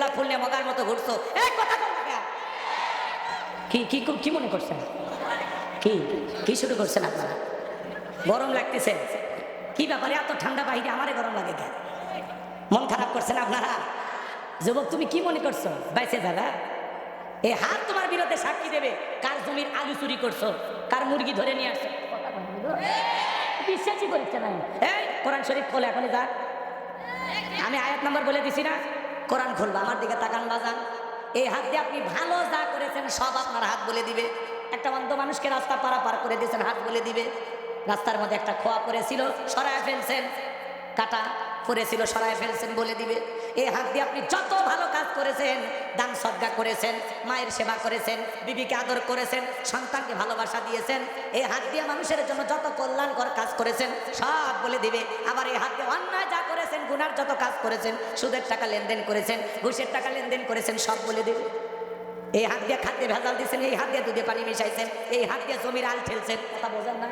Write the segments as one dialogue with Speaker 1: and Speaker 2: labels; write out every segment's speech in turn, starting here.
Speaker 1: গোলাপ ফুল নিয়ে মগার মতো ঘুরছো? কি কি মনে করছেন? কি কি শুরু করছেন আপনারা? গরম লাগতেছে। কি ব্যাপারে এত ঠান্ডা বাহিরে আমারে গরম লাগে কেন? মন খারাপ করছেন আপনারা? যুবক, তুমি কি মনে করছ? বাইসে দাদা এই হাত তোমার বিরুদ্ধে সাক্ষী দেবে। কার জমির আলু চুরি করছ? কার মুরগি ধরে নিয়ে আসছো? বিশ্বাসই করছে না এই, কোরআন শরীফ খোলে এখন যা। আমি আয়াত নাম্বার বলে দিছি না। কোরআন খুলবো আমার দিকে তাকান বাজান। এই হাত দিয়ে আপনি ভালো যা করেছেন, সব আপনার হাত বলে দিবে। একটা অন্ধ মানুষকে রাস্তা পারাপার করে দিয়েছেন, হাত বলে দিবে। রাস্তার মধ্যে একটা খোয়া পড়েছিল, সরায় ফেলছেন। কাটা পড়েছিল, সরায় ফেলছেন বলে দিবে। এই হাত দিয়ে আপনি যত ভালো কাজ করেছেন, দান সদ্গা করেছেন, মায়ের সেবা করেছেন, বিবিকে আদর করেছেন, সন্তানকে ভালোবাসা দিয়েছেন, এই হাত দিয়ে মানুষের জন্য যত কল্যাণকর কাজ করেছেন, সব বলে দিবে। আবার এই হাত দিয়ে অন্যায় গুনার যত কাজ করেছেন, সুদের টাকা লেনদেন করেছেন, ঘুষের টাকা লেনদেন করেছেন, সব বলে দিবে এই হাত দিয়ে খাদ্যে ভেজাল দিয়েছেন এই হাত দিয়ে দুধে পানি মিশাইছেন, এই হাত দিয়ে জমির আল ঠেলছেন, কথা বোঝেন না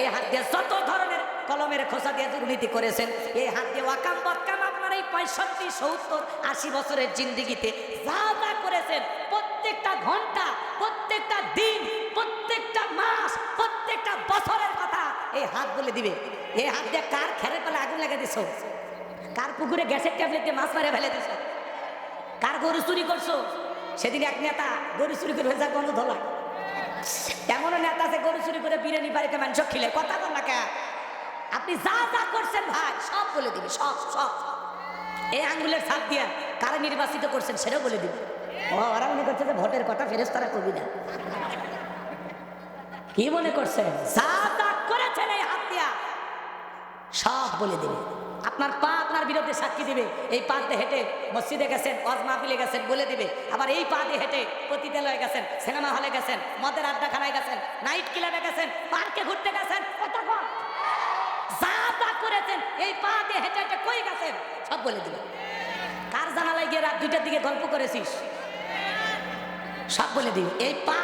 Speaker 1: এই হাত দিয়ে যত ধরনের কলমের খোসা দিয়ে দুর্নীতি করেছেন, এই হাত দিয়ে ওয়াকাম বক্কাম আপনার এই পঁয়ষট্টি, সত্তর, আশি বছরের জিন্দিগিতে যা যা করেছেন, প্রত্যেকটা ঘণ্টা, প্রত্যেকটা দিন, প্রত্যেকটা মাস, প্রত্যেকটা বছরের কথা এই হাত বলে দিবে। এই হাত দিয়ে কার খেরে পেলে আগুন লেগে দিছ? কার পুকুরে গ্যাসের ট্যাবলেট দিয়ে মাছ মারে ফেলে দিছ? কার গরু চুরি করছ? সেদিন এক নেতা গরু চুরি করে ভেজা গন্ধ ধলা এমনও নেতা আছে, গরু চুরি করে বিরিয়ানি বাড়িতে মানুষ খিলে। কথা বল না কেন আপনি যা যা করছেন ভাই, সব বলে দিবে, সব সব। এই আঙ্গুলের ছাপ দিয়া কারা নির্বাচিত করছেন সেটাও বলে দিবে। ও, ওরা মনে করছে যে ভোটের কথা ফেরেস তারা কবি না। কি মনে করছেন? যা যা করেছেন এই হাত দিয়া, সব বলে দিবে। আপনার পা আপনার বিরুদ্ধে সাক্ষী দিবে। এই পা দিয়ে হেঁটে মসজিদে গেছেন অজ মাহফিলে গেছেন, বলে দিবে। আবার এই পা দিয়ে হেঁটে পতিতালয়ে গেছেন, সিনেমা হলে গেছেন, মদের আড্ডাখানায় গেছেন, নাইট ক্লাবে গেছেন, পার্কে ঘুরতে গেছেন। যা যা করেছেন, এই পা দিয়ে হেঁটে হেঁটে কই গেছেন, সব বলে দিবে। কার জানালায় গিয়ে রাত দুইটার দিকে গল্প করেছিস? সব বলে দিবে। এই পা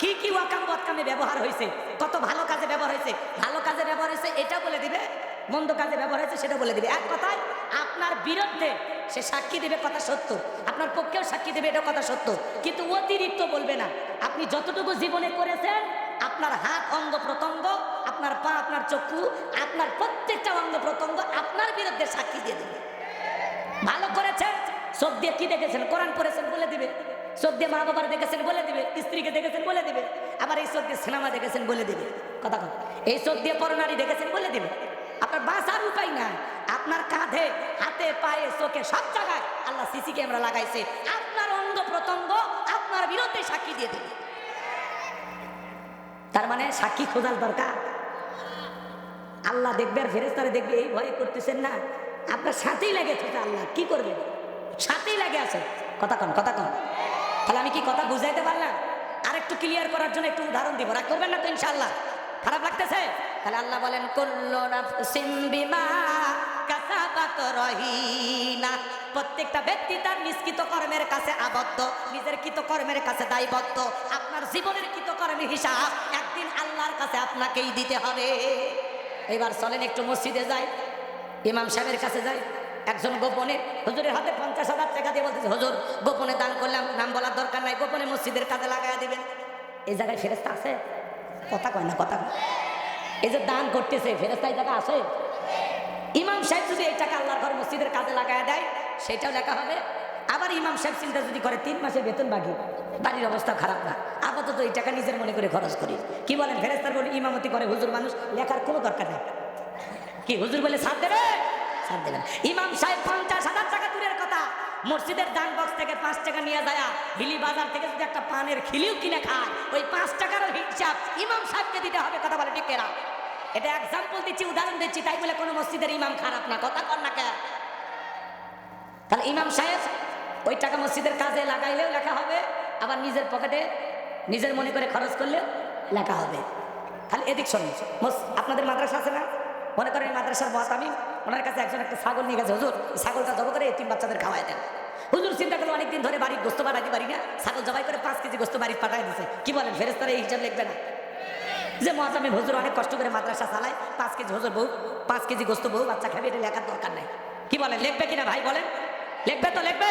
Speaker 1: কি কি ওয়াকাম বদকামে ব্যবহার হয়েছে কত ভালো কাজে ব্যবহার হয়েছে ভালো কাজে ব্যবহার হয়েছে এটা বলে দিবে। মন্দ কাজে ব্যবহার হয়েছে সেটা বলে দিবে। এক কথায়, আপনার বিরুদ্ধে সে সাক্ষী দেবে কথা সত্য। আপনার পক্ষেও সাক্ষী দেবে এটা কথা সত্য। কিন্তু অতিরিক্ত বলবে না। আপনি যতটুকু জীবনে করেছেন, আপনার হাত অঙ্গ প্রত্যঙ্গ, আপনার পা, আপনার চক্ষু, আপনার প্রত্যেকটা অঙ্গ প্রত্যঙ্গ আপনার বিরুদ্ধে সাক্ষী দিয়ে দেবে। ভালো করেছেন, চোখ দিয়ে কি দেখেছেন? কোরআন পড়েছেন বলে দিবে। চোখ দিয়ে মা বাবার দেখেছেন বলে দিবে। স্ত্রীকে দেখেছেন বলে দিবে। আবার এই চোখ দিয়ে সিনেমা দেখেছেন বলে দিবে। কথা কথা এই চোখ দিয়ে পরনারী দেখেছেন বলে দিবে। আপনার বাঁচার উপায় নাই। আপনার কাঁধে, হাতে, পায়ে, চোখে সব জায়গায় আল্লাহ সিসি ক্যামেরা লাগাইছে। আপনার অঙ্গ প্রত্যঙ্গ আপনার বিরুদ্ধে সাক্ষী দিয়ে দেবে। তার মানে সাক্ষী খোঁজার দরকার। আল্লাহ দেখবে আর ফেরেস্তারে দেখবে, এই ভয় করতেছেন না। আপনার সাথেই লাগে থাকে আল্লাহ, কি করবে? সাথেই লাগে আছে। কথা কন কথা কন। তাহলে আমি কি কথা বুঝাইতে পারলাম? আর একটু ক্লিয়ার করার জন্য একটু উদাহরণ দিব। রাগ করবেন না তো ইনশাআল্লাহ? খারাপ লাগতেছে? তাহলে আল্লাহ বলেন প্রত্যেকটা ব্যক্তি তার নিষ্কৃত কর্মের কাছে আবদ্ধ, নিজের কৃত কর্মের কাছে দায়বদ্ধ। আপনার জীবনের কৃত কর্মের হিসাব একদিন আল্লাহর কাছে আপনাকেই দিতে হবে। এবার চলেন একটু মসজিদে যাই, ইমাম সাহেবের কাছে যাই। একজন গোপনে, হুজুরের হাতে পঞ্চাশ হাজার টাকা দিয়ে বলতেছে, হুজুর, গোপনে দান করলাম, নাম বলার দরকার নাই, গোপনে মসজিদের কাজে লাগাই দেবেন। এই জায়গায় ফেরেস্তা আছে? কথা কয় না, কথা। এই যে দান করতেছে ফেরেস্তা এই আসে ইমাম সাহেব যদি এই টাকা আল্লাহর ঘর মসজিদের কাজে লাগায় দেয়, সেটাও লেখা হবে। আবার ইমাম সাহেব চিন্তা যদি করে, তিন মাসের বেতন বাকি, বাড়ির অবস্থা খারাপ না। আপাতত এই টাকা নিজের মনে করে খরচ করি। কি বলেন ফেরেস্তার বলে, ইমামতি করে হুজুর মানুষ, লেখার কোনো দরকার নেই। কি, হুজুর বলে, সাথ দেবে সাথ দেবেন। ইমাম সাহেব পঞ্চাশ হাজার টাকা দূরের মসজিদের দান বক্স থেকে পাঁচ টাকা নিয়ে যায় হিলি বাজার থেকে যদি একটা পানের খিলিও কিনে খায়, ওই পাঁচ টাকারও হিসাব ইমাম সাহেবকে দিতে হবে, কথা বলে ঠিক এরা এটা এক্সাম্পল দিচ্ছি, উদাহরণ দিচ্ছি, তাই বলে কোনো মসজিদের ইমাম খারাপ না, কথা কর না কে তাহলে ইমাম সাহেব ওই টাকা মসজিদের কাজে লাগাইলেও লেখা হবে, আবার নিজের পকেটে নিজের মনে করে খরচ করলেও লেখা হবে। খালি এদিক শোনেন আপনাদের মাদ্রাসা আছে না? মনে করেন মাদ্রাসার বস আমি ওনার কাছে একজন একটা ছাগল নিয়ে গেছে, হুজুর ছাগলটা জব করে তিন বাচ্চাদের খাওয়াই দেন। হুজুর, চিন্তা করল অনেকদিন ধরে বাড়ির গোস্ত পাঠাইতে পারি না। ছাগল জবাই করে পাঁচ কেজি গোস্ত বাড়ির পাঠাই দিছে। কি বলেন ফেরেস্তারা এই হিসাব লিখবে না? যে মহাজামে হুজুর অনেক কষ্ট করে মাদ্রাসা চালায়, পাঁচ কেজি হুজুর বউ, পাঁচ কেজি গোস্ত বউ, বাচ্চা খাবে, এটা লেখার দরকার নাই। কি বলেন, লিখবে কিনা ভাই বলেন? লিখবে তো লিখবে।